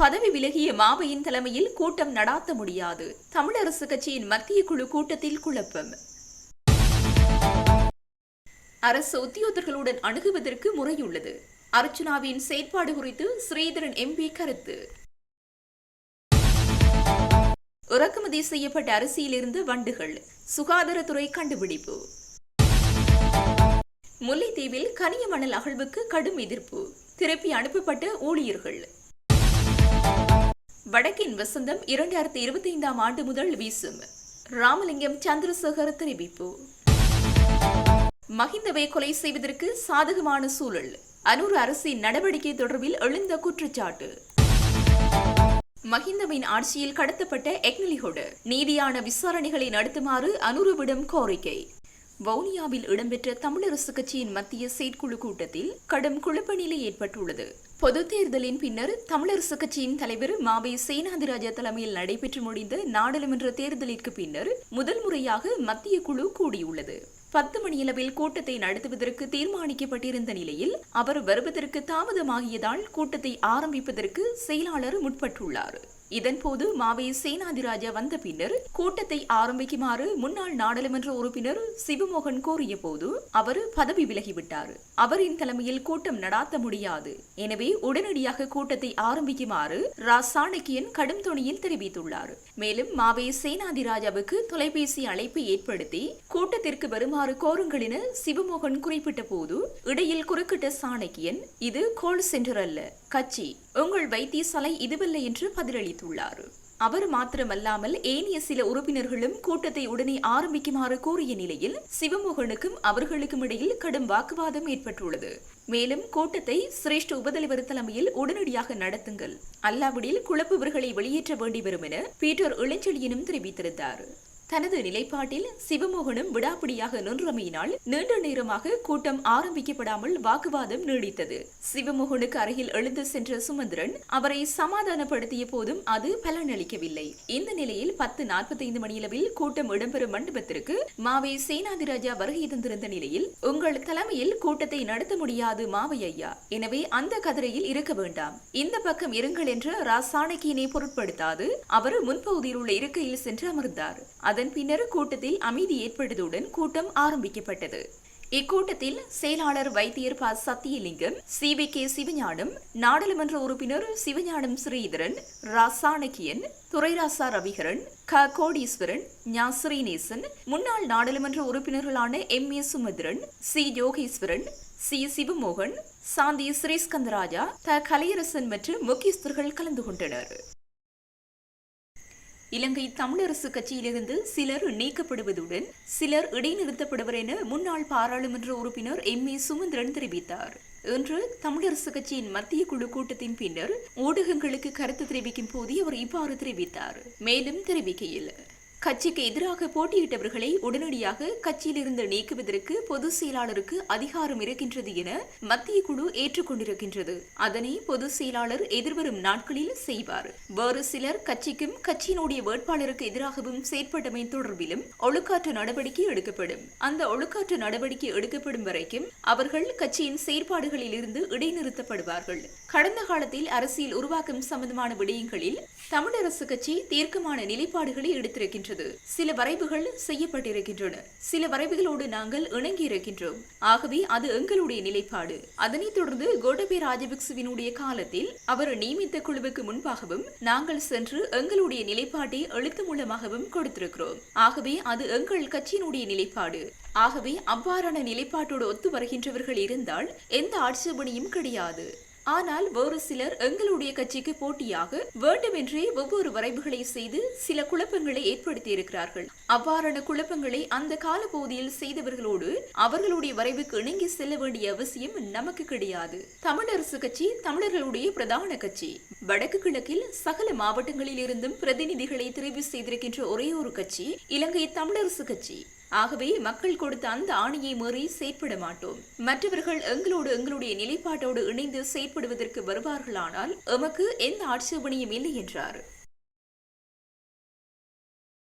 பதவி விலகிய மாவையின் தலைமையில் கூட்டம் நடாத்த முடியாது. தமிழரசு கட்சியின் மத்திய குழு கூட்டத்தில் குழப்பம். அரசு உத்தியோகர்களுடன் அணுகுவதற்கு முறையுள்ளது. அர்ச்சுனாவின் செயற்பாடு குறித்து ஸ்ரீதரன் எம்பி கருத்து. இறக்குமதி செய்யப்பட்ட அரிசியிலிருந்து வண்டுகள். சுகாதாரத்துறை கண்டுபிடிப்பு. முல்லைத்தீவில் கனிய மணல் அகழ்வுக்கு கடும் எதிர்ப்பு. திருப்பி அனுப்பப்பட்ட ஊழியர்கள். வடக்கின் வசந்தம் இரண்டாயிரத்தி இருபத்தி ஐந்தாம் ஆண்டு முதல் வீசும். ராமலிங்கம் சந்திரசேகர் தெரிவிப்பு. மஹிந்தவை கொலை செய்வதற்கு சாதகமான சூழல். அனூர் அரசின் நடவடிக்கை தொடர்பில் எழுந்த குற்றச்சாட்டு. மஹிந்தவின் ஆட்சியில் கடத்தப்பட்ட எக்னலிகோடு நீதியான விசாரணைகளை நடத்துமாறு அனுருவிடம் கோரிக்கை. வவுனியாவில் இடம்பெற்ற தமிழரசு கட்சியின் மத்திய செயற்குழு கூட்டத்தில் கடும் குழப்ப நிலை ஏற்பட்டுள்ளது. பொது தேர்தலின் பின்னர் தமிழரசு கட்சியின் தலைவர் மாவை சேனாதிராஜா தலைமையில் நடைபெற்று முடிந்த நாடாளுமன்ற தேர்தலிற்கு பின்னர் முதல் முறையாக மத்திய குழு கூடியுள்ளது. பத்து மணியளவில் கூட்டத்தை நடத்துவதற்கு தீர்மானிக்கப்பட்டிருந்த நிலையில் அவர் வருவதற்கு தாமதமாகியதால் கூட்டத்தை ஆரம்பிப்பதற்கு செயலாளர் முற்பட்டுள்ளார். இதன்போது மாவை சேனாதிராஜா வந்த பின்னர் கூட்டத்தை ஆரம்பிக்குமாறு முன்னாள் நாடாளுமன்ற உறுப்பினர் சிவமோகன் கோரிய போது அவர் பதவி விலகிவிட்டார். அவரின் தலைமையில் கூட்டம் நடாத்த முடியாது. எனவே உடனடியாக கூட்டத்தை ஆரம்பிக்குமாறு ரா சாணக்கியன் கடும் துணியில் தெரிவித்துள்ளார். மேலும் மாவே சேனாதிராஜாவுக்கு தொலைபேசி அழைப்பு ஏற்படுத்தி கூட்டத்திற்கு வருமாறு கோருங்கள் என சிவமோகன் குறிப்பிட்ட போது இடையில் குறுக்கிட்ட சாணக்கியன் இது கோல் சென்டர் அல்ல கட்சி உங்கள் வைத்தியசாலை இதுவல்ல என்று பதிலளித்துள்ளார். அவர் மாத்திரமல்லாமல் ஏனைய சில உறுப்பினர்களும் கூட்டத்தை உடனே ஆரம்பிக்குமாறு கூறிய நிலையில் சிவமோகனுக்கும் அவர்களுக்கும் இடையில் கடும் வாக்குவாதம் ஏற்பட்டுள்ளது. மேலும் கூட்டத்தை சிரேஷ்ட உபதலைவர் தலைமையில் உடனடியாக நடத்துங்கள். அல்லாவிடில் குழப்புவர்களை வெளியேற்ற வேண்டி வரும் என பீட்டர் இளஞ்செழியனும் தெரிவித்திருந்தார். தனது நிலைப்பாட்டில் சிவமோகனும் விடாப்பிடியாக நின்றமையினால் நீண்ட நேரமாக கூட்டம் ஆரம்பிக்கப்படாமல் வாக்குவாதம் நீடித்தது. சிவமோகனுக்கு அருகில் எழுந்து சென்ற சுமந்திரன் அவரை சமாதானப்படுத்திய போதும் அது பலனளிக்கவில்லை. இந்த நிலையில் பத்து நாற்பத்தைந்து மணியளவில் கூட்டம் இடம்பெறும் மண்டபத்திற்கு மாவை சேனாதிராஜா வருகை தந்திருந்த நிலையில் உங்கள் தலைமையில் கூட்டத்தை நடத்த முடியாது மாவை ஐயா. எனவே அந்த கதிரையில் இருக்க வேண்டாம். இந்த பக்கம் இருங்கள் என்ற ராசாணக்கியினை பொருட்படுத்தாது அவர் முன்பகுதியில் உள்ள இருக்கையில் சென்று அமர்ந்தார். அதன் பின்னர் கூட்டத்தில் அமைதி ஏற்பட்டதுடன் கூட்டம் ஆரம்பிக்கப்பட்டது. இக்கூட்டத்தில் செயலாளர் வைத்தியர் ப. Sathiyalingam C. V. K. Sivagnanam நாடாளுமன்ற உறுப்பினர் சிவஞானம் ஸ்ரீதரன் ரா. சாணக்கியன் துரைராசா ரவிகரன் க. கோடீஸ்வரன் ஞா. ஸ்ரீநேசன் முன்னாள் நாடாளுமன்ற உறுப்பினர்களான M. A. Sumanthiran C. Yogeswaran C. Sivamohan Shanthi Sriskantharajah த. கலையரசன் மற்றும் முக்கியஸ்தர்கள் கலந்து கொண்டனர். இலங்கை தமிழரசு கட்சியிலிருந்து சிலர் நீக்கப்படுவதுடன் சிலர் இடைநிறுத்தப்படுவர் என முன்னாள் பாராளுமன்ற உறுப்பினர் எம். ஏ. சுமந்திரன் தெரிவித்தார். இன்று தமிழரசு கட்சியின் மத்திய குழு கூட்டத்தின் பின்னர் ஊடகங்களுக்கு கருத்து தெரிவிக்கும் போது அவர் இவ்வாறு தெரிவித்தார். மேலும் தெரிவிக்கையில் கட்சிக்கு எதிராக போட்டியிட்டவர்களை உடனடியாக கட்சியிலிருந்து நீக்குவதற்கு பொதுச் செயலாளருக்கு அதிகாரம் இருக்கின்றது என மத்திய குழு ஏற்றுக்கொண்டிருக்கின்றது. அதனை பொதுச் செயலாளர் எதிர்வரும் நாட்களில் செய்வார். வேறு சிலர் கட்சிக்கும் கட்சியினுடைய வேட்பாளருக்கு எதிராகவும் செயற்பட்டமை தொடர்பிலும் ஒழுக்காற்று நடவடிக்கை எடுக்கப்படும். அந்த ஒழுக்காற்று நடவடிக்கை எடுக்கப்படும் வரைக்கும் அவர்கள் கட்சியின் செயற்பாடுகளில் இருந்து இடைநிறுத்தப்படுவார்கள். கடந்த காலத்தில் அரசியல் உருவாக்கம் சம்பந்தமான விடயங்களில் தமிழரசு கட்சி தீர்க்கமான நிலைப்பாடுகளை எடுத்திருக்கின்றது. சில வரைவுகள் செய்யப்பட்டிருக்கின்றன. சில வரைவுகளோடு நாங்கள் இணங்கி இருக்கின்றோம் ஆகவே அது எங்களுடைய நிலைப்பாடு. அதனைத் தொடர்ந்து கோடபே ராஜபக்சவினுடைய காலத்தில் அவர் நியமித்த குழுவுக்கு முன்பாகவும் நாங்கள் சென்று எங்களுடைய நிலைப்பாட்டை எழுத்து மூலமாகவும் கொடுத்திருக்கிறோம். ஆகவே அது எங்கள் கட்சியினுடைய நிலைப்பாடு. ஆகவே அவ்வாறான நிலைப்பாட்டோடு ஒத்து வருகின்றவர்கள் இருந்தால் எந்த ஆட்சேபனையும் கிடையாது. ஆனால் வேறு சிலர் எங்களுடைய கட்சிக்கு போட்டியாக வேண்டுமென்றே ஒவ்வொரு வரைவுகளை செய்து சில குழப்பங்களை ஏற்படுத்தி இருக்கிறார்கள் அவ்வாறான குழப்பங்களை அந்த கால பகுதியில் செய்தவர்களோடு அவர்களுடைய வரைவுக்கு இணங்கி செல்ல வேண்டிய அவசியம் நமக்கு கிடையாது. தமிழரசு கட்சி தமிழர்களுடைய பிரதான கட்சி. வடக்கு கிழக்கில் சகல மாவட்டங்களில் இருந்தும் பிரதிநிதிகளை தெரிவு செய்திருக்கின்ற ஒரே ஒரு கட்சி இலங்கை தமிழரசு கட்சி. ஆகவே மக்கள் கொடுத்த அந்த ஆணையை மீறி செயற்பட மாட்டோம். மற்றவர்கள் எங்களோடு எங்களுடைய நிலைப்பாட்டோடு இணைந்து செயற்படுவதற்கு வருவார்களானால் எமக்கு எந்த ஆட்சேபனையும் இல்லை என்றார்.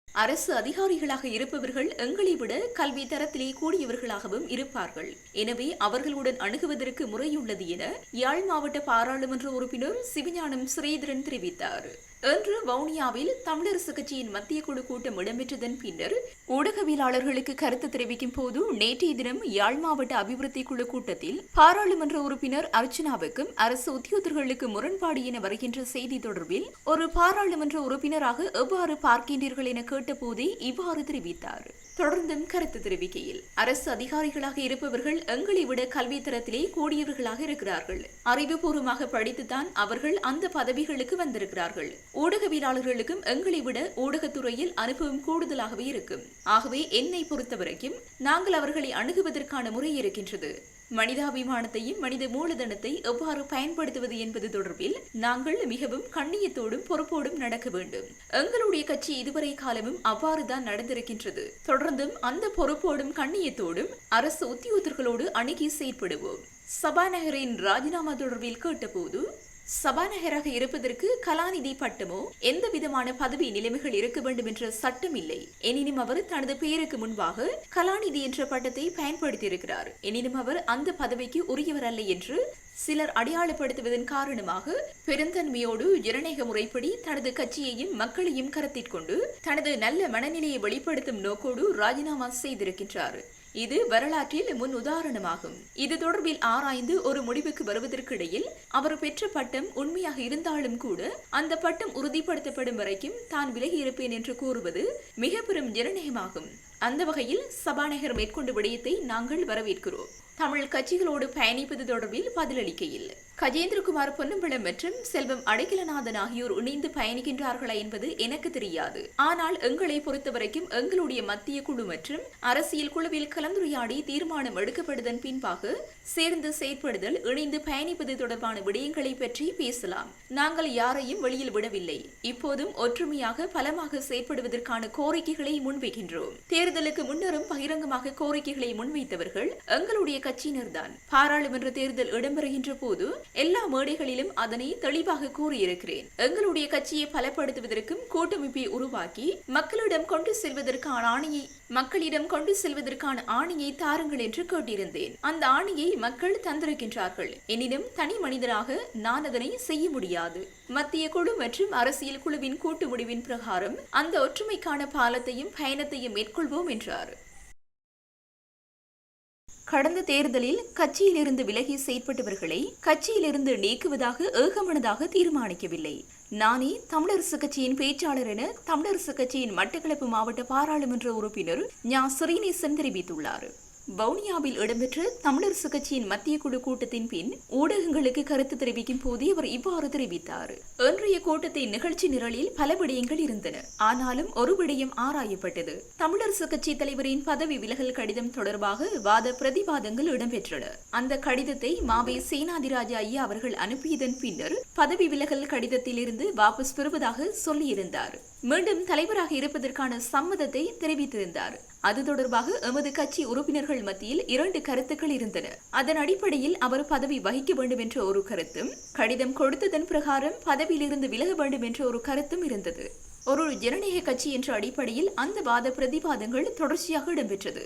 அரசு அதிகாரிகளாக இருப்பவர்கள் எங்களை விட கல்வி தரத்திலே கூடியவர்களாகவும் இருப்பார்கள். எனவே அவர்களுடன் அணுகுவதற்கு முறையுள்ளது என யாழ் மாவட்ட பாராளுமன்ற உறுப்பினர் சிவஞானம் ஸ்ரீதரன் தெரிவித்தார். இன்று வவுனியாவில் தமிழரசு கட்சியின் மத்திய குழு கூட்டம் இடம்பெற்றதன் பின்னர் ஊடகவியலாளர்களுக்கு கருத்து தெரிவிக்கும் போது நேற்றைய தினம் யாழ் மாவட்ட அபிவிருத்தி குழு கூட்டத்தில் பாராளுமன்ற உறுப்பினர் அர்ச்சனாவுக்கும் அரசு உத்தியோகர்களுக்கு முரண்பாடு என வருகின்ற செய்தி தொடர்பில் ஒரு பாராளுமன்ற உறுப்பினராக எவ்வாறு பார்க்கின்றீர்கள் என கேட்டபோதே இவ்வாறு தெரிவித்தார். தொடர்ந்தும் கருத்து தெரிவிக்கையில் அரசு அதிகாரிகளாக இருப்பவர்கள் எங்களை விட கல்வி தரத்திலே கூடியவர்களாக இருக்கிறார்கள். அறிவுபூர்வமாக படித்துத்தான் அவர்கள் அந்த பதவிகளுக்கு வந்திருக்கிறார்கள். ஊடகவியலாளர்களுக்கும் எங்களை விட ஊடகத்துறையில் அனுபவம் கூடுதலாகவே இருக்கும் ஆகவே என்னை பொறுத்தவரைக்கும் நாங்கள் அவர்களை அணுகுவதற்கான முறை இருக்கின்றது. மனிதாபிமானத்தையும் மனித மூலதனத்தை எவ்வாறு பயன்படுத்துவது என்பது தொடர்பில் நாங்கள் மிகவும் கண்ணியத்தோடும் பொறுப்போடும் நடக்க வேண்டும். எங்களுடைய கட்சி இதுவரை காலமும் அவ்வாறுதான் நடந்திருக்கின்றது. தொடர்ந்தும் அந்த பொறுப்போடும் கண்ணியத்தோடும் அரசு உத்தியோகத்தர்களோடு அணுகி செயற்படுவோம். சபாநகரின் ராஜினாமா தொடர்பில் கேட்டபோது சபாநாயகராக இருப்பதற்கு கலாநிதி பட்டமோ? எந்த விதமான பதவி நிலைமைகள் இருக்க வேண்டும் என்ற சட்டம் இல்லை. எனினும் அவர் தனது பெயருக்கு முன்பாக கலாநிதி என்ற பட்டத்தை பயன்படுத்தியிருக்கிறார். எனினும் அவர் அந்த பதவிக்கு உரியவர் அல்ல என்று சிலர் அடையாளப்படுத்துவதன் காரணமாக பெருந்தன்மையோடு ஜனநாயக முறைப்படி தனது கட்சியையும் மக்களையும் கருத்திற்கொண்டு தனது நல்ல மனநிலையை வெளிப்படுத்தும் நோக்கோடு ராஜினாமா செய்திருக்கின்றார். இது வரலாற்றில் முன் உதாரணமாகும். இது தொடர்பில் ஆராய்ந்து ஒரு முடிவுக்கு வருவதற்கிடையில் அவர் பெற்ற பட்டம் உண்மையாக இருந்தாலும் கூட அந்த பட்டம் உறுதிப்படுத்தப்படும் வரைக்கும் தான் விலகி இருப்பேன் என்று கூறுவது மிக பெரும் ஜனநாயகமாகும். அந்த வகையில் சபாநாயகர் மேற்கொண்ட விடயத்தை நாங்கள் வரவேற்கிறோம். தமிழ் கட்சிகளோடு பயணிப்பது தொடர்பில் பதிலளிக்கையில் கஜேந்திரகுமார் பொன்னம்பலம் மற்றும் செல்வம் அடைக்கலநாதன் ஆகியோர் இணைந்து பயணிக்கின்றார்களா என்பது எனக்கு தெரியாது. ஆனால் எங்களை பொறுத்தவரைக்கும் எங்களுடைய மத்திய குழு மற்றும் அரசியல் குழுவில் கலந்துரையாடி தீர்மானம் எடுக்கப்படுதன் பின்பாக சேர்ந்து செயற்படுதல் இணைந்து பயணிப்பது தொடர்பான விடயங்களை பற்றி பேசலாம். நாங்கள் யாரையும் வெளியில் விடவில்லை. இப்போதும் ஒற்றுமையாக பலமாக செயற்படுவதற்கான கோரிக்கைகளை முன்வைக்கின்றோம். தேர்தலுக்கு முன்னரும் பகிரங்கமாக கோரிக்கைகளை முன்வைத்தவர்கள் எங்களுடைய கட்சியினர்தான். பாராளுமன்ற தேர்தல் இடம்பெறுகின்ற போது எல்லா மேடைகளிலும் அதனை தெளிவாக கூறியிருக்கிறேன். எங்களுடைய கட்சியை பலப்படுத்துவதற்கும் கூட்டமைப்பை உருவாக்கி மக்களிடம் கொண்டு செல்வதற்கான ஆணையை மக்களிடம் கொண்டு செல்வதற்கான ஆணையை தாருங்கள் என்று கேட்டிருந்தேன். அந்த ஆணையை மக்கள் தந்திருக்கின்றார்கள். எனினும் தனி மனிதராக நான் அதனை செய்ய முடியாது. மத்திய குழு மற்றும் அரசியல் குழுவின் கூட்டு முடிவின் பிரகாரம் அந்த ஒற்றுமைக்கான பாலத்தையும் பயணத்தையும் மேற்கொள்வோம் என்றார். கடந்த தேர்தலில் கட்சியிலிருந்து விலகி செயற்பட்டவர்களை கட்சியிலிருந்து நீக்குவதாக ஏகமனதாக தீர்மானிக்கவில்லை. நானே தமிழரசு கட்சியின் பேச்சாளர் என தமிழரசு கட்சியின் மட்டக்களப்பு மாவட்ட பாராளுமன்ற உறுப்பினர் ஞா. ஸ்ரீநேசன் தெரிவித்துள்ளார். வவுனியாவில் இடம்பெற்ற தமிழரசு கட்சியின் மத்திய குழு கூட்டத்தின் பின் ஊடகங்களுக்கு கருத்து தெரிவிக்கும் போதே அவர் இவ்வாறு தெரிவித்தார். இன்றைய கூட்டத்தின் நிகழ்ச்சி நிரலில் பல விடயங்கள் இருந்தன. ஆனாலும் ஒரு விடயம் ஆராயப்பட்டது. தமிழரசு கட்சி தலைவரின் பதவி விலகல் கடிதம் தொடர்பாக வாத பிரதிவாதங்கள் இடம்பெற்றன. அந்த கடிதத்தை மாவே சேனாதிராஜ ஐயா அவர்கள் அனுப்பியதன் பின்னர் பதவி விலகல் கடிதத்திலிருந்து வாபஸ் பெறுவதாக சொல்லியிருந்தார். மீண்டும் தலைவராக இருப்பதற்கான சம்மதத்தை தெரிவித்திருந்தார். அது தொடர்பாக எமது கட்சி உறுப்பினர்கள் மத்தியில் இரண்டு கருத்துக்கள் இருந்தன. அதன் அடிப்படையில் அவர் பதவி வகிக்க வேண்டும் என்ற ஒரு கருத்தும் கடிதம் கொடுத்ததன் பிரகாரம் பதவியிலிருந்து விலக வேண்டும் என்ற ஒரு கருத்தும் இருந்தது. ஒரு ஜனநாயக கட்சி என்ற அடிப்படையில் அந்த வாத பிரதிவாதங்கள் தொடர்ச்சியாக இடம்பெற்றது.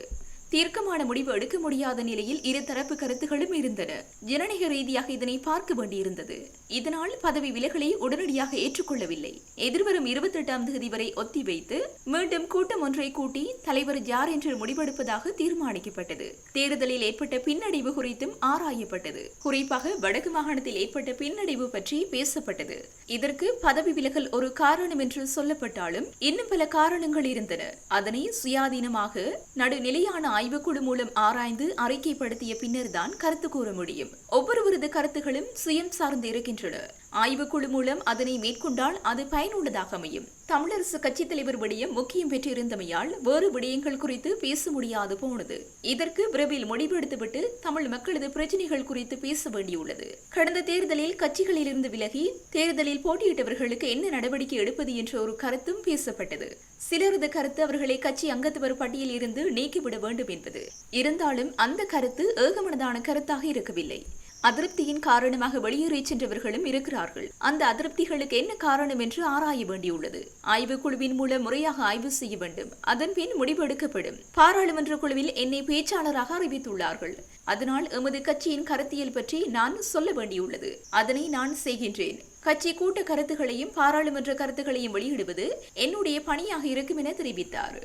தீர்க்கமான முடிவு எடுக்க முடியாத நிலையில் இரு தரப்பு கருத்துகளும் இருந்தன. ஜனநாயக ரீதியாக இதனை பார்க்க வேண்டியிருந்தது. இதனால் பதவி விலகலை உடனடியாக ஏற்றுக்கொள்ளவில்லை. எதிர்வரும் இருபத்தி எட்டாம் தேதி வரை ஒத்திவைத்து மீண்டும் கூட்டம் ஒன்றை கூட்டி தலைவர் யார் என்று முடிவெடுப்பதாக தீர்மானிக்கப்பட்டது. தேர்தலில் ஏற்பட்ட பின்னடைவு குறித்தும் ஆராயப்பட்டது. குறிப்பாக வடக்கு மாகாணத்தில் ஏற்பட்ட பின்னடைவு பற்றி பேசப்பட்டது. இதற்கு பதவி விலகல் ஒரு காரணம் என்று சொல்லப்பட்டாலும் இன்னும் பல காரணங்கள் இருந்தன. அதனை சுயாதீனமாக நடுநிலையான ஆய்வுக்குழு மூலம் ஆராய்ந்து அறிக்கைப்படுத்திய பின்னர்தான் கருத்து கூற முடியும். ஒவ்வொருவரது கருத்துகளும் சுயம் சார்ந்து இருக்கின்றன. ஆய்வுக்குழு மூலம் அதனை மேற்கொண்டால் அது பயனுள்ளதாக அமையும். தமிழரசு கட்சித் தலைவர் விடயம் முக்கியம் பெற்றிருந்தமையால் வேறு விடயங்கள் குறித்து பேச முடியாது போனது. இதற்கு விரைவில் முடிவெடுத்துவிட்டு தமிழ் மக்களது பிரச்சினைகள் குறித்து பேச வேண்டியுள்ளது. கடந்த தேர்தலில் கட்சிகளிலிருந்து விலகி தேர்தலில் போட்டியிட்டவர்களுக்கு என்ன நடவடிக்கை எடுப்பது என்ற ஒரு கருத்தும் பேசப்பட்டது. சிலரது கருத்து அவர்களை கட்சி அங்கத்துவர் பட்டியலில் இருந்து நீக்கிவிட வேண்டும் என்பது. இருந்தாலும் அந்த கருத்து ஏகமனதான கருத்தாக இருக்கவில்லை. அதிருப்தியின் காரணமாக வெளியேறிச் சென்றவர்களும் இருக்கிறார்கள். அந்த அதிருப்திகளுக்கு என்ன காரணம் என்று ஆராய வேண்டியுள்ளது. ஆய்வு குழுவின் மூலம் முறையாக ஆய்வு செய்ய வேண்டும். அதன் பின் முடிவெடுக்கப்படும். பாராளுமன்ற குழுவில் என்னை பேச்சாளராக அறிவித்துள்ளார்கள். அதனால் எமது கட்சியின் கருத்தியல் பற்றி நான் சொல்ல வேண்டியுள்ளது. அதனை நான் செய்கின்றேன். கட்சி கூட்ட கருத்துகளையும் பாராளுமன்ற கருத்துகளையும் வெளியிடுவது என்னுடைய பணியாக இருக்கும் என தெரிவித்தார்.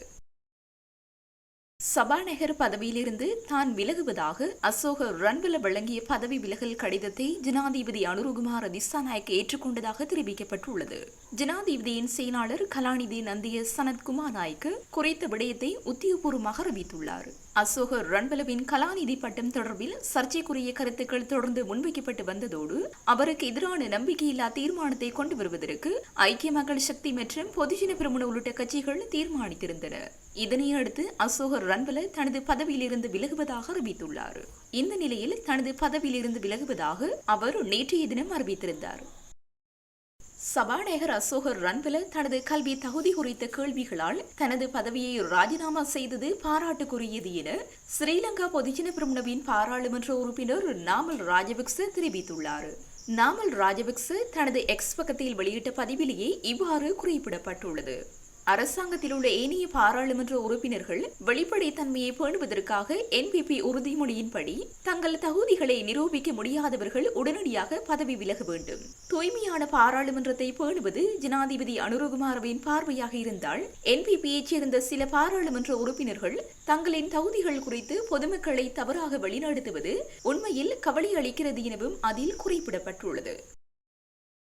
சபாநாயகர் பதவியிலிருந்து தான் விலகுவதாக அசோக ரன்வில வழங்கிய பதவி விலகல் கடிதத்தை ஜனாதிபதி அனுருகுமார் திசாநாயக் ஏற்றுக்கொண்டதாக தெரிவிக்கப்பட்டுள்ளது. ஜனாதிபதியின் செயலாளர் கலாநிதி நந்திய சனத்குமார் நாய்க்கு குறித்த விடயத்தை உத்தியோகபூர்வமாக அறிவித்துள்ளார். அசோக ரன்பலவின் கலாநிதி பட்டம் தொடர்பில் சர்ச்சைக்குரிய கருத்துக்கள் தொடர்ந்து முன்வைக்கப்பட்டு வந்ததோடு அவருக்கு எதிரான நம்பிக்கையில்லா தீர்மானத்தை கொண்டு வருவதற்கு ஐக்கிய மக்கள் சக்தி மற்றும் பொதுஜன பிரமுன உள்ளிட்ட கட்சிகள் தீர்மானித்திருந்தன. இதனையடுத்து அசோக ரன்பல தனது பதவியிலிருந்து விலகுவதாக அறிவித்துள்ளார். இந்த நிலையில் தனது பதவியிலிருந்து விலகுவதாக அவர் நேற்றைய தினம் அறிவித்திருந்தார். சபாநாயகர் அசோகர் ரன்வில தனது கல்வி தகுதி குறித்த கேள்விகளால் தனது பதவியை ராஜினாமா செய்தது பாராட்டுக்குரியது என ஸ்ரீலங்கா பொதுஜன பிரமுனவின் பாராளுமன்ற உறுப்பினர் நாமல் ராஜபக்ச தெரிவித்துள்ளார். நாமல் ராஜபக்ச தனது எக்ஸ் பக்கத்தில் வெளியிட்ட பதிவிலேயே இவ்வாறு குறிப்பிடப்பட்டுள்ளது. அரசாங்கத்தில் உள்ள ஏனைய பாராளுமன்ற உறுப்பினர்கள் வெளிப்படைத்தன்மையை பேணுவதற்காக என்பிபி உறுதிமொழியின்படி தங்கள் தகுதிகளை நிரூபிக்க முடியாதவர்கள் உடனடியாக பதவி விலக வேண்டும். தூய்மையான பாராளுமன்றத்தை பேணுவது ஜனாதிபதி அனுரகுமாரவின் பார்வையாக இருந்தால் என்பிபியைச் சேர்ந்த சில பாராளுமன்ற உறுப்பினர்கள் தங்களின் தகுதிகள் குறித்து பொதுமக்களை தவறாக வழிநடத்துவது உண்மையில் கவலை அளிக்கிறது எனவும் அதில் குறிப்பிடப்பட்டுள்ளது.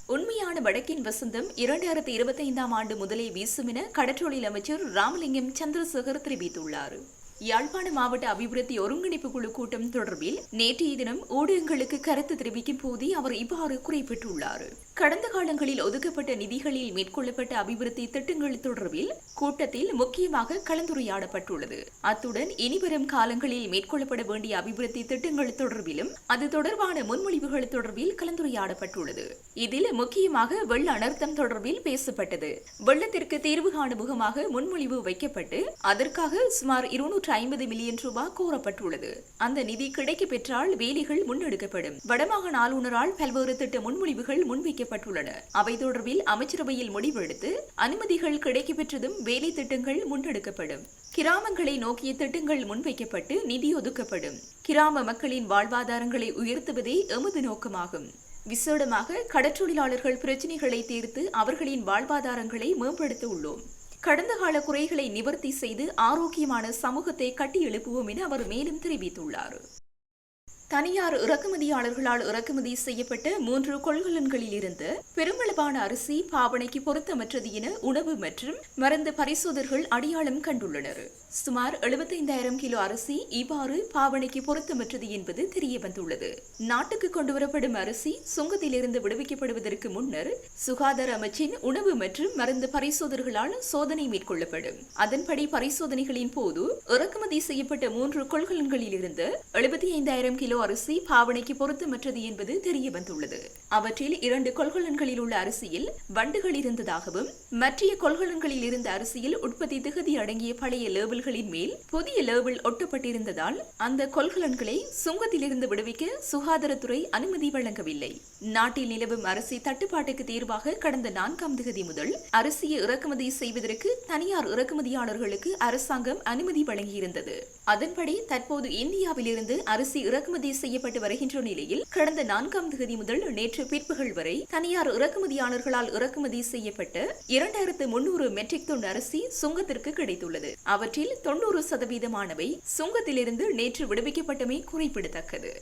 உண்மையான வடக்கின் வசந்தம் இரண்டாயிரத்தி இருபத்தி ஐந்தாம் ஆண்டு முதலே வீசும் என கடற்றொழில் அமைச்சர் ராமலிங்கம் சந்திரசேகர் தெரிவித்துள்ளார். யாழ்ப்பாண மாவட்ட அபிவிருத்தி ஒருங்கிணைப்பு குழு கூட்டம் தொடர்பில் நேற்றைய தினம் ஊடகங்களுக்கு கருத்து தெரிவிக்கும் போதே அவர் இவ்வாறு குறிப்பிட்டுள்ளார். கடந்த காலங்களில் ஒதுக்கப்பட்ட நிதிகளில் மேற்கொள்ளப்பட்ட அபிவிருத்தி திட்டங்கள் தொடர்பில் கூட்டத்தில் முக்கியமாக கலந்துரையாடப்பட்டுள்ளது. அத்துடன் இனிவரும் காலங்களில் மேற்கொள்ளப்பட வேண்டிய அபிவிருத்தி திட்டங்கள் தொடர்பிலும் அது தொடர்பான முன்மொழிவுகள் தொடர்பில் கலந்துரையாடப்பட்டுள்ளது. இதில் முக்கியமாக வெள்ள அனர்த்தம் தொடர்பில் பேசப்பட்டது. வெள்ளத்திற்கு தீர்வு காணும் முகமாக முன்மொழிவு வைக்கப்பட்டு அதற்காக சுமார் இருநூறு இருநூற்று ஐம்பது மில்லியன் ரூபாய் கோரப்பட்டுள்ளது. அந்த நிதி கிடைக்க பெற்றால் வேலைகள் முன்னெடுக்கப்படும். வடமாகாண ஆளுநரால் பல்வேறு திட்ட முன்மொழிவுகள் முன்வைக்கப்பட்டுள்ளன. அவை தொடர்பில் அமைச்சரவையில் முடிவெடுத்து அனுமதிகள் கிடைக்க பெற்றதும் வேலை திட்டங்கள் முன்னெடுக்கப்படும். கிராமங்களை நோக்கிய திட்டங்கள் முன்வைக்கப்பட்டு நிதி ஒதுக்கப்படும். கிராம மக்களின் வாழ்வாதாரங்களை உயர்த்துவதே எமது நோக்கமாகும். விசேடமாக கடற்றொழிலாளர்கள் பிரச்சினைகளை தீர்த்து அவர்களின் வாழ்வாதாரங்களை மேம்படுத்த உள்ளோம். கடந்த கால குறைகளை நிவர்த்தி செய்து ஆரோக்கியமான சமூகத்தை கட்டியெழுப்புவோம் என அவர் மேலும் தெரிவித்துள்ளார். தனியார் இறக்குமதியாளர்களால் இறக்குமதி செய்யப்பட்ட மூன்று கொள்கலன்களில் இருந்து பெருமளவான அரிசி பாவனைக்கு பொருத்தமற்றது என உணவு மற்றும் மருந்து பரிசோதர்கள் அடையாளம் கண்டுள்ளனர். சுமார் எழுபத்தைந்தாயிரம் கிலோ அரிசி இவ்வாறு பாவனைக்கு பொருத்தமற்றது என்பது தெரிய வந்துள்ளது நாட்டுக்கு கொண்டுவரப்படும் அரிசி சுங்கத்திலிருந்து விடுவிக்கப்படுவதற்கு முன்னர் சுகாதார அமைச்சின் உணவு மற்றும் மருந்து பரிசோதர்களால் சோதனை மேற்கொள்ளப்படும். அதன்படி பரிசோதனைகளின் போது இறக்குமதி செய்யப்பட்ட மூன்று கொள்கலன்களில் இருந்து எழுபத்தி ஐந்தாயிரம் கிலோ அரிசி பாவனைக்கு பொருத்தமற்றது என்பது தெரிய வந்துள்ளது. அவற்றில் இரண்டு கொள்கலன்களில் உள்ள அரிசியில் வண்டுகள் இருந்ததாகவும் மற்றைய கொள்கலன்களில் இருந்த அரிசியில் உற்பத்தி திகதி அடங்கிய பழைய லேபிள்களின் மேல் புதிய லேபிள் ஒட்டப்பட்டிருந்ததால் அந்த கொள்கலன்களை சுங்கத்திலிருந்து விடுவிக்க சுகாதாரத்துறை அனுமதி வழங்கவில்லை. நாட்டில் நிலவும் அரிசி தட்டுப்பாட்டுக்கு தீர்வாக கடந்த நான்காம் திகதி முதல் அரிசியை இறக்குமதி செய்வதற்கு தனியார் இறக்குமதியாளர்களுக்கு அரசாங்கம் அனுமதி வழங்கியிருந்தது. அதன்படி தற்போது இந்தியாவிலிருந்து அரிசி இறக்குமதி செய்யப்பட்டு வருகின்ற நிலையில் கடந்த நான்காம் தேதி முதல் நேற்று பிற்பகல் வரை தனியார் இறக்குமதியாளர்களால் இறக்குமதி செய்யப்பட்ட இரண்டாயிரத்து முன்னூறு மெட்ரிக் டன் அரிசி சுங்கத்திற்கு கிடைத்துள்ளது. அவற்றில் தொன்னூறு சதவீதமானவை சுங்கத்திலிருந்து நேற்று விடுவிக்கப்பட்டமை குறிப்பிடத்தக்கது.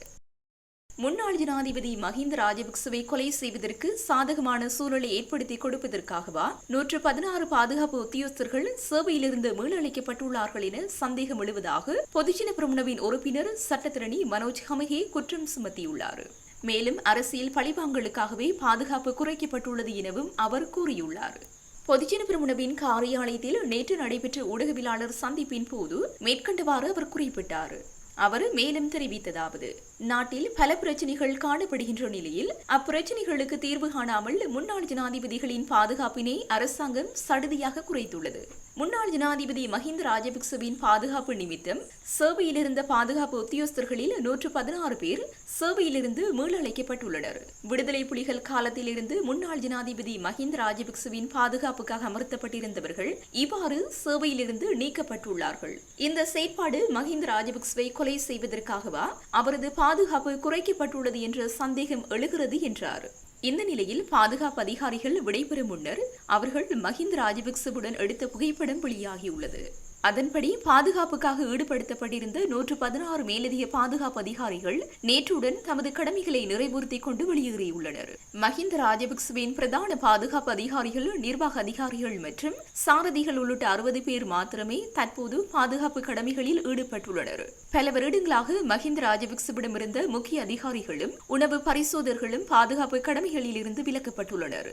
முன்னாள் ஜனாதிபதி மஹிந்த ராஜபக்சவை கொலை செய்வதற்கு சாதகமான சூழலை ஏற்படுத்தி கொடுப்பதற்காகவா? நூற்று பதினாறு பாதுகாப்பு உத்தியோகஸ்தர்கள் சேவையிலிருந்து மீளளிக்கப்பட்டுள்ளார்கள் என சந்தேகம் எழுவதாக பொதுஜன பிரமுனவின் உறுப்பினர் சட்டத்திரணி மனோஜ் ஹமகே குற்றம் சுமத்தியுள்ளார். மேலும் அரசியல் பழிவாங்கலுக்காகவே பாதுகாப்பு குறைக்கப்பட்டுள்ளது எனவும் அவர் கூறியுள்ளார். பொதுஜன பிரமுனவின் காரியாலயத்தில் நேற்று நடைபெற்ற ஊடகவியலாளர் சந்திப்பின் போது மேற்கண்டவாறு அவர் குறிப்பிட்டார். அவர் மேலும் தெரிவித்ததாவது நாட்டில் பல பிரச்சனைகள் காணப்படுகின்ற நிலையில் அப்பிரச்சனைகளுக்கு தீர்வு காணாமல் முன்னாள் ஜனாதிபதிகளின் பாதுகாப்பினை அரசாங்கம் சடுதியாக குறைத்துள்ளது. முன்னாள் ஜனாதிபதி மஹிந்த ராஜபக்சவின் பாதுகாப்பு நிமித்தம் சேவையில் இருந்த பாதுகாப்பு உத்தியோகஸ்தர்களில் நூற்று பதினாறு பேர் சேவையிலிருந்து மீளழைக்கப்பட்டுள்ளனர். விடுதலை புலிகள் காலத்தில் இருந்து முன்னாள் ஜனாதிபதி மஹிந்த ராஜபக்சவின் பாதுகாப்புக்காக அமர்த்தப்பட்டிருந்தவர்கள் இவ்வாறு சேவையிலிருந்து நீக்கப்பட்டுள்ளார்கள். இந்த செயற்பாடு மஹிந்த ராஜபக்சவை கொலை செய்வதற்காகவா? அவரது பாதுகாப்பு குறைக்கப்பட்டுள்ளது என்ற சந்தேகம் எழுகிறது என்றார். இந்த நிலையில் பாதுகாப்பு அதிகாரிகள் விடைபெறும் முன்னர் அவர்கள் மஹிந்த ராஜபக்சவுடன் எடுத்த புகைப்படம் வெளியாகியுள்ளது. அதன்படி பாதுகாப்புக்காக ஈடுபடுத்தப்பட்டிருந்த நூற்று பதினாறு மேலதிக பாதுகாப்பு அதிகாரிகள் நேற்றுடன் தமது கடமைகளை நிறைவுறுத்தி கொண்டு வெளியேறியுள்ளனர். மஹிந்த ராஜபக்சவின் பிரதான பாதுகாப்பு அதிகாரிகள் நிர்வாக அதிகாரிகள் மற்றும் சாரதிகள் உள்ளிட்ட அறுபது பேர் மாத்திரமே தற்போது பாதுகாப்பு கடமைகளில் ஈடுபட்டுள்ளனர். பல வருடங்களாக மஹிந்த ராஜபக்சவிடமிருந்த முக்கிய அதிகாரிகளும் உணவு பரிசோதர்களும் பாதுகாப்பு கடமைகளில் இருந்து விலக்கப்பட்டுள்ளனர்.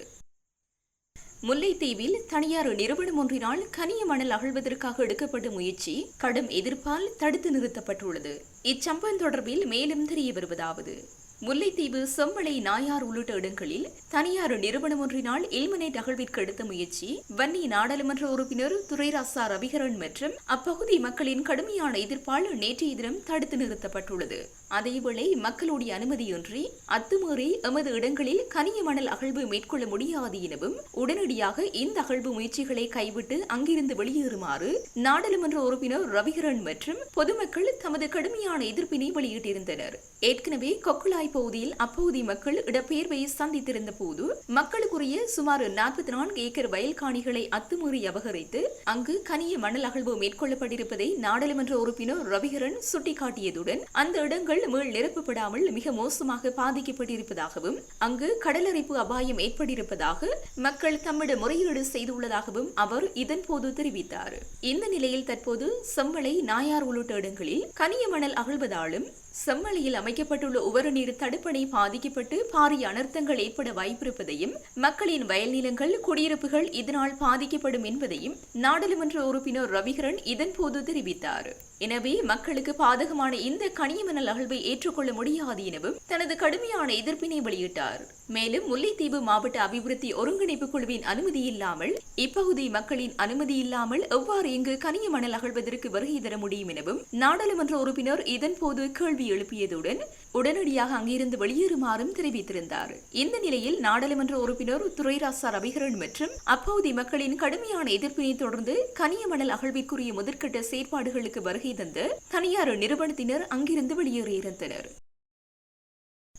முல்லைத்தீவில் தனியார் நிறுவனம் ஒன்றினால் கனிய மணல் அகழ்வதற்காக எடுக்கப்பட்ட முயற்சி கடும் எதிர்ப்பால் தடுத்து நிறுத்தப்பட்டுள்ளது. இச்சம்பவம் தொடர்பில் மேலும் தெரிய வருவதாவது. முல்லைத்தீவு செம்மலை நாயார் உள்ளிட்ட இடங்களில் தனியார் நிறுவனம் ஒன்றினால் எல்மனை அகழ்விற்கு எடுத்த முயற்சி வன்னி நாடாளுமன்ற உறுப்பினர் துரைராசா ரவிகரன் மற்றும் அப்பகுதி மக்களின் கடுமையான எதிர்ப்பால் நேற்றைய தினம் தடுத்து நிறுத்தப்பட்டுள்ளது. அதேவேளை மக்களுடைய அனுமதியின்றி அத்துமீறி எமது இடங்களில் கனிய மணல் அகழ்வு மேற்கொள்ள முடியாது எனவும் உடனடியாக இந்த அகழ்வு முயற்சிகளை கைவிட்டு அங்கிருந்து வெளியேறுமாறு நாடாளுமன்ற உறுப்பினர் ரவிகரன் மற்றும் பொதுமக்கள் தமது கடுமையான எதிர்ப்பினை வெளியிட்டிருந்தனர். ஏற்கனவே கொக்குழாய் கொக்குலாய் பகுதியில் அப்பகுதி மக்கள் இடப்பெயர்வை சந்தித்திருந்த போது மக்களுக்குரிய சுமார் நாற்பத்தி நான்கு ஏக்கர் வயல் காணிகளை அத்துமீறி அபகரித்து அங்கு கனிய மணல் அகழ்வு மேற்கொள்ளப்பட்டிருப்பதை நாடாளுமன்ற உறுப்பினர் ரவிகரன் சுட்டிக்காட்டியதுடன் அந்த இடங்கள் மீள் நிரப்பப்படாமல் மிக மோசமாக பாதிக்கப்பட்டிருப்பதாகவும் அங்கு கடலரிப்பு அபாயம் ஏற்பட்டிருப்பதாக மக்கள் தம்மிடம் முறையீடு செய்துள்ளதாகவும் அவர் இதன்போது தெரிவித்தார். இந்த நிலையில் தற்போது செம்மலை நாயார் உள்ளிட்ட இடங்களில் கனிய மணல் அகழ்வதாலும் செம்மலையில் அமைக்கப்பட்டுள்ள உவரு நீர் தடுப்பணை பாதிக்கப்பட்டு பாரிய அனர்த்தங்கள் ஏற்பட வாய்ப்பிருப்பதையும் மக்களின் வயல் நிலங்கள் குடியிருப்புகள் இதனால் பாதிக்கப்படும் என்பதையும் நாடாளுமன்ற உறுப்பினர் ரவிகரன் இதன்போது தெரிவித்தார். எனவே மக்களுக்கு பாதகமான இந்த கனியமணல் அகழ்வை ஏற்றுக்கொள்ள முடியாது எனவும் தனது கடுமையான எதிர்ப்பினை வெளியிட்டார். மேலும் முல்லைத்தீவு மாவட்ட அபிவிருத்தி ஒருங்கிணைப்பு குழுவின் அனுமதி இல்லாமல் இப்பகுதி மக்களின் அனுமதி இல்லாமல் எவ்வாறு இங்கு கனிய மணல் அகழ்வதற்கு வருகை தர முடியும் எனவும் நாடாளுமன்ற உறுப்பினர் இதன்போது கேள்வி எழுப்பியதுடன் உடனடியாக அங்கிருந்து வெளியேறுமாறும் தெரிவித்திருந்தார். இந்த நிலையில் நாடாளுமன்ற உறுப்பினர் துரைராசா ரவிகரன் மற்றும் அப்பகுதி மக்களின் கடுமையான எதிர்ப்பினை தொடர்ந்து கனிய மணல் அகழ்விற்குரிய முதற்கட்ட செயற்பாடுகளுக்கு வருகை தந்து தனியார் நிறுவனத்தினர் அங்கிருந்து வெளியேறியிருந்தனர்.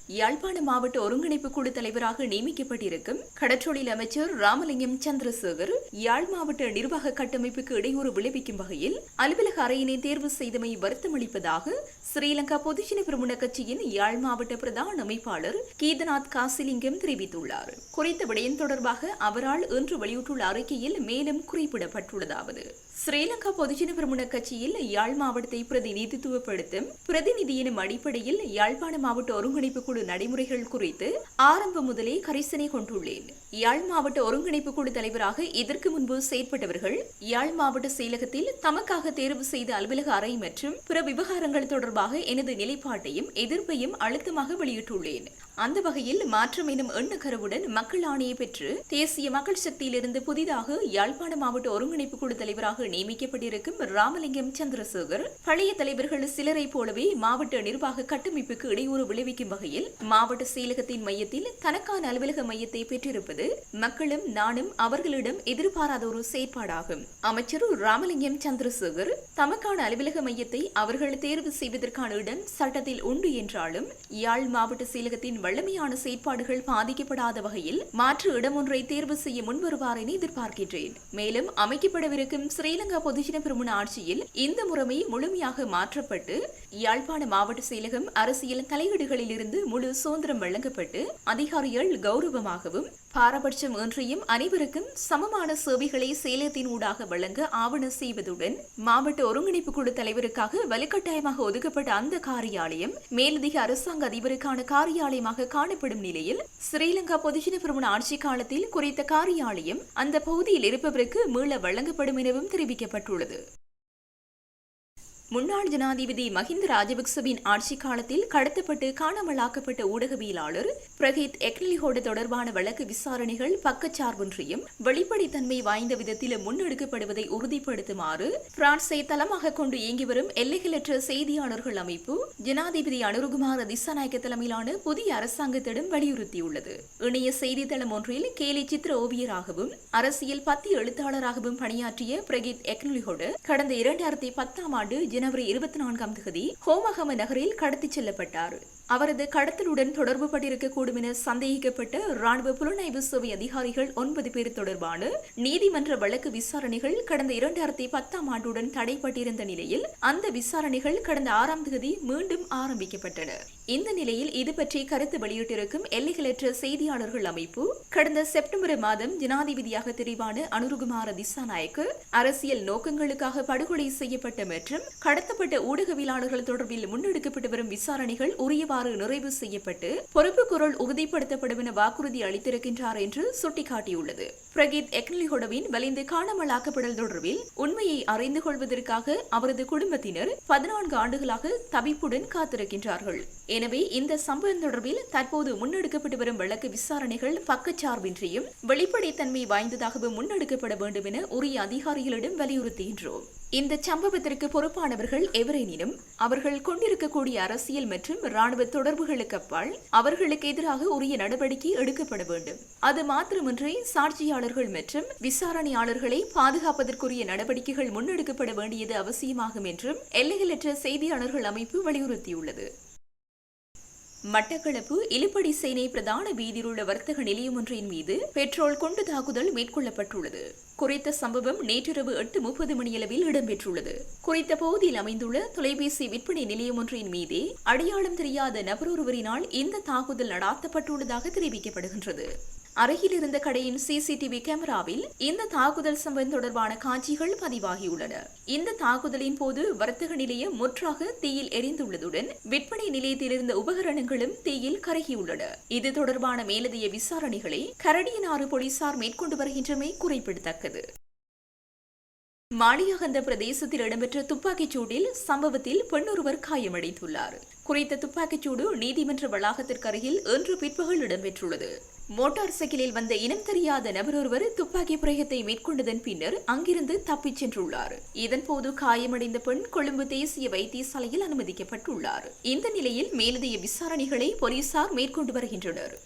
யாழ்ப்பாண மாவட்ட ஒருங்கிணைப்பு குழு தலைவராக நியமிக்கப்பட்டிருக்கும் கடற்றொழில் அமைச்சர் ராமலிங்கம் சந்திரசேகர் யாழ் மாவட்ட நிர்வாக கட்டமைப்புக்கு இடையூறு விளைவிக்கும் வகையில் அலுவலக அறையினை தேர்வு செய்தமை வருத்தமளிப்பதாக ஸ்ரீலங்கா பொதுஜன பிரமுன கட்சியின் யாழ் மாவட்ட பிரதான அமைப்பாளர் கீதநாத் காசிலிங்கம் தெரிவித்துள்ளார். குறித்த விடயம் தொடர்பாக அவரால் இன்று வெளியிட்டுள்ள அறிக்கையில் மேலும் குறிப்பிடப்பட்டுள்ளதாவது. ஸ்ரீலங்கா பொதுஜன பிரமுன கட்சியில் யாழ் மாவட்டத்தை பிரதிநிதித்துவப்படுத்தும் பிரதிநிதி எனும் அடிப்படையில் யாழ்ப்பாண மாவட்ட ஒருங்கிணைப்பு குழு குழு நடைமுறைகள் குறித்து ஆரம்பம் முதலே கரிசனை கொண்டுள்ளேன். யாழ் மாவட்ட ஒருங்கிணைப்பு குழு தலைவராக இதற்கு முன்பு செயற்பட்டவர்கள் யாழ் மாவட்ட செயலகத்தில் தமக்காக தேர்வு செய்த அலுவலக அறை மற்றும் பிற விவகாரங்கள் தொடர்பாக எனது நிலைப்பாட்டையும் எதிர்ப்பையும் அழுத்தமாக வெளியிட்டுள்ளேன். அந்த வகையில் மாற்றம் எனும் எண்ணக்கருவுடன் மக்கள் ஆணையை பெற்று தேசிய மக்கள் சக்தியிலிருந்து புதிதாக யாழ்ப்பாண மாவட்ட ஒருங்கிணைப்பு குழு தலைவராக நியமிக்கப்பட்டிருக்கும் ராமலிங்கம் சந்திரசேகர் பழைய தலைவர்கள் சிலரை போலவே மாவட்ட நிர்வாக கட்டமைப்புக்கு இடையூறு விளைவிக்கும் வகையில் மாவட்ட செயலகத்தின் மையத்தில் தனக்கான அலுவலக மையத்தை பெற்றிருப்பது மக்களும் நானும் அவர்களிடம் எதிர்பாராத ஒரு செயற்பாடாகும். அமைச்சர் ராமலிங்கம் சந்திரசேகர் தமக்கான அலுவலக மையத்தை அவர்கள் தேர்வு செய்வதற்கான இடம் சட்டத்தில் உண்டு என்றாலும் யாழ் மாவட்ட செயலகத்தின் வல்லமையான செயற்பாடுகள் பாதிக்கப்படாத வகையில் மாற்று இடம் ஒன்றை தேர்வு செய்ய முன்வருவார் என எதிர்பார்க்கின்றேன். மேலும் அமைக்கப்படவிருக்கும் ஸ்ரீலங்கா பொதுஜன பெருமுன ஆட்சியில் இந்த முறைமை முழுமையாக மாற்றப்பட்டு யாழ்ப்பாண மாவட்ட செயலகம் அரசியல் தலையீடுகளில் இருந்து முழு சுதந்திரம் வழங்கப்பட்டு அதிகாரிகள் கௌரவமாகவும் பாரபட்சம் ஒன்றையும் அனைவருக்கும் சமமான சேவைகளை சேலத்தின் ஊடாக வழங்க ஆவண செய்வதுடன் மாவட்ட ஒருங்கிணைப்பு குழு தலைவருக்காக வலுக்கட்டாயமாக ஒதுக்கப்பட்ட அந்த காரியாலயம் மேலதிக அரசாங்க அதிபருக்கான காரியாலயமாக காணப்படும் நிலையில் ஸ்ரீலங்கா பொதுஜன பிரமுன ஆட்சி காலத்தில் குறித்த காரியாலயம் அந்த பகுதியில் இருப்பவருக்கு மீள வழங்கப்படும் எனவும் தெரிவிக்கப்பட்டுள்ளது. முன்னாள் ஜனாதிபதி மஹிந்த ராஜபக்சவின் ஆட்சி காலத்தில் கடத்தப்பட்டு காணாமலாக்கப்பட்ட ஊடகவியலாளர் பிரகித் எக்னலிஹோடு தொடர்பான வழக்கு விசாரணைகள் பக்கச்சார்பின்றியும் வெளிப்படைத்தன்மை வாய்ந்த விதத்தில் முன்னெடுக்கப்படுவதை உறுதிப்படுத்துமாறு பிரான்ஸை தளமாக கொண்டு இயங்கி வரும் எல்லைகளற்ற செய்தியாளர்கள் அமைப்பு ஜனாதிபதி அனுருகுமார திசாநாயக்க தலைமையிலான புதிய அரசாங்கத்திடம் வலியுறுத்தியுள்ளது. இணைய செய்தித்தளம் ஒன்றில் கேலி சித்திர ஓவியராகவும் அரசியல் பத்தி எழுத்தாளராகவும் பணியாற்றிய பிரகித் எக்னலிஹோடு கடந்த இரண்டாயிரத்தி பத்தாம் ஆண்டு ஜனவரி இருபத்தி நான்காம் தேதி ஹோமஹம நகரில் கடத்திச் செல்லப்பட்டார். அவரது கடத்தலுடன் தொடர்பு பட்டிருக்கக்கூடும் என சந்தேகிக்கப்பட்ட ராணுவ புலனாய்வு சேவை அதிகாரிகள் ஒன்பது பேர் தொடர்பான நீதிமன்ற வழக்கு விசாரணைகள் கடந்த இரண்டாயிரத்தி பத்தாம் ஆண்டுடன் தடைப்பட்டிருந்த நிலையில் அந்த விசாரணைகள் கடந்த ஆறாம் தேதி மீண்டும் ஆரம்பிக்கப்பட்டன. இந்த நிலையில் இது பற்றி கருத்து வெளியிட்டிருக்கும் எல்லைகளற்ற செய்தியாளர்கள் அமைப்பு கடந்த செப்டம்பர் மாதம் ஜனாதிபதியாக தெரிவான அனுருகுமார திசாநாயக்கு அரசியல் நோக்கங்களுக்காக படுகொலை செய்யப்பட்ட மற்றும் கடத்தப்பட்ட ஊடகவியலாளர்கள் தொடர்பில் முன்னெடுக்கப்பட்டு வரும் விசாரணைகள் உரியவாறு நிறைவு செய்யப்பட்டு பொறுப்பு குரல் உறுதிப்படுத்தப்படும் என வாக்குறுதி அளித்திருக்கின்றார் என்று சுட்டிக்காட்டியுள்ளது. பிரகீத் எக்னலிஹொடவின் வலிந்து காணாமலாக்கப்படல் தொடர்பில் உண்மையை அறிந்து கொள்வதற்காக அவரது குடும்பத்தினர் பதினான்கு ஆண்டுகளாக தவிப்புடன் காத்திருக்கின்றார்கள். எனவே இந்த சம்பவம் தொடர்பில் தற்போது முன்னெடுக்கப்பட்டு வரும் வழக்கு விசாரணைகள் பக்கச்சார்பின்றியும் வெளிப்படைத்தன்மை வாய்ந்ததாகவும் முன்னெடுக்கப்பட வேண்டும் என உரிய அதிகாரிகளிடம் வலியுறுத்துகின்றோம். இந்த சம்பவத்திற்கு பொறுப்பான அவர்கள் எவரேனினும் அவர்கள் கொண்டிருக்கக்கூடிய அரசியல் மற்றும் ராணுவ தொடர்புகளுக்கு அப்பால் அவர்களுக்கு எதிராக உரிய நடவடிக்கை எடுக்கப்பட வேண்டும். அது மாத்திரமின்றி சாட்சியாளர்கள் மற்றும் விசாரணையாளர்களை பாதுகாப்பதற்குரிய நடவடிக்கைகள் முன்னெடுக்கப்பட வேண்டியது அவசியமாகும் என்றும் எல்லைகளற்ற செய்தியாளர்கள் அமைப்பு வலியுறுத்தியுள்ளது. மட்டக்களப்பு இலிப்படி சேனை பிரதான வீதியிலுள்ள வர்த்தக நிலையம் ஒன்றின் மீது பெட்ரோல் கொண்டு தாக்குதல் மேற்கொள்ளப்பட்டுள்ளது. குறித்த சம்பவம் நேற்றிரவு எட்டு முப்பது மணியளவில் இடம்பெற்றுள்ளது. குறித்த பகுதியில் அமைந்துள்ள தொலைபேசி விற்பனை நிலையம் ஒன்றின் மீதே அடையாளம் தெரியாத நபர் ஒருவரினால் இந்த தாக்குதல் நடாத்தப்பட்டுள்ளதாக தெரிவிக்கப்படுகின்றது. அருகில் இருந்த கடையின் சிசிடிவி கேமராவில் இந்த தாக்குதல் சம்பவம் தொடர்பான காட்சிகள் பதிவாகியுள்ளன. இந்த தாக்குதலின் போது வர்த்தக நிலையம் முற்றாக தீயில் எரிந்துள்ளதுடன் விற்பனை நிலையத்தில் இருந்த உபகரணங்களும் தீயில் கருகியுள்ளன. இது தொடர்பான மேலதிய விசாரணைகளை கரடியனாறு போலீசார் மேற்கொண்டு வருகின்றமை குறிப்பிடத்தக்கது. மாளியகந்த பிரதேசத்தில் இடம்பெற்ற துப்பாக்கிச் சூட்டில் சம்பவத்தில் பெண்ணொருவர் காயமடைந்துள்ளார். குறித்த துப்பாக்கிச்சூடு நீதிமன்ற வளாகத்திற்கு அருகில் இன்று பிற்பகல் இடம்பெற்றுள்ளது. மோட்டார் சைக்கிளில் வந்த இனம் தெரியாத நபர் ஒருவர் துப்பாக்கி பிரயோகத்தை மேற்கொண்டதன் பின்னர் அங்கிருந்து தப்பிச் சென்றுள்ளார். இதன்போது காயமடைந்த பெண் கொழும்பு தேசிய வைத்தியசாலையில் அனுமதிக்கப்பட்டுள்ளார். இந்த நிலையில் மேலதிக விசாரணைகளை போலீசார் மேற்கொண்டு வருகின்றனர்.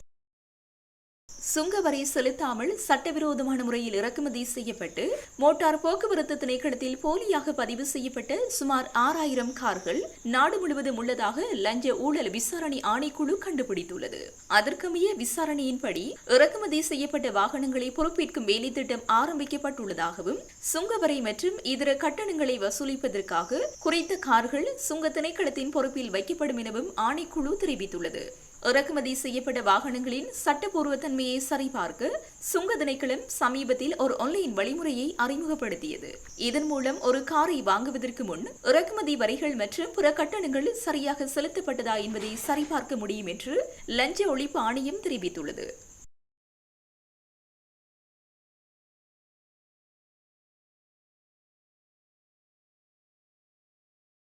சுங்கவரி செலுத்தாமல் சட்டவிரோதமான முறையில் இறக்குமதி செய்யப்பட்டு மோட்டார் போக்குவரத்து திணைக்களத்தில் போலியாக பதிவு செய்யப்பட்ட சுமார் ஆறாயிரம் கார்கள் நாடு முழுவதும் உள்ளதாக லஞ்ச ஊழல் விசாரணை ஆணைக்குழு கண்டுபிடித்துள்ளது. அதற்கமைய விசாரணையின்படி இறக்குமதி செய்யப்பட்ட வாகனங்களை பொறுப்பேற்கும் வேலைத்திட்டம் ஆரம்பிக்கப்பட்டுள்ளதாகவும் சுங்கவரி மற்றும் இதர கட்டணங்களை வசூலிப்பதற்காக குறித்த கார்கள் சுங்க திணைக்களத்தின் பொறுப்பில் வைக்கப்படும் எனவும் ஆணைக்குழு தெரிவித்துள்ளது. இறக்குமதி செய்யப்பட்ட வாகனங்களின் சட்டப்பூர்வ தன்மையை சரிபார்க்க சுங்க திணைக்களம் சமீபத்தில் ஒரு ஆன்லைன் வழிமுறையை அறிமுகப்படுத்தியது. இதன் மூலம் ஒரு காரை வாங்குவதற்கு முன் இறக்குமதி வரிகள் மற்றும் பிற கட்டணங்கள் சரியாக செலுத்தப்பட்டதா என்பதை சரிபார்க்க முடியும் என்று லஞ்ச ஒழிப்பு ஆணையம் தெரிவித்துள்ளது.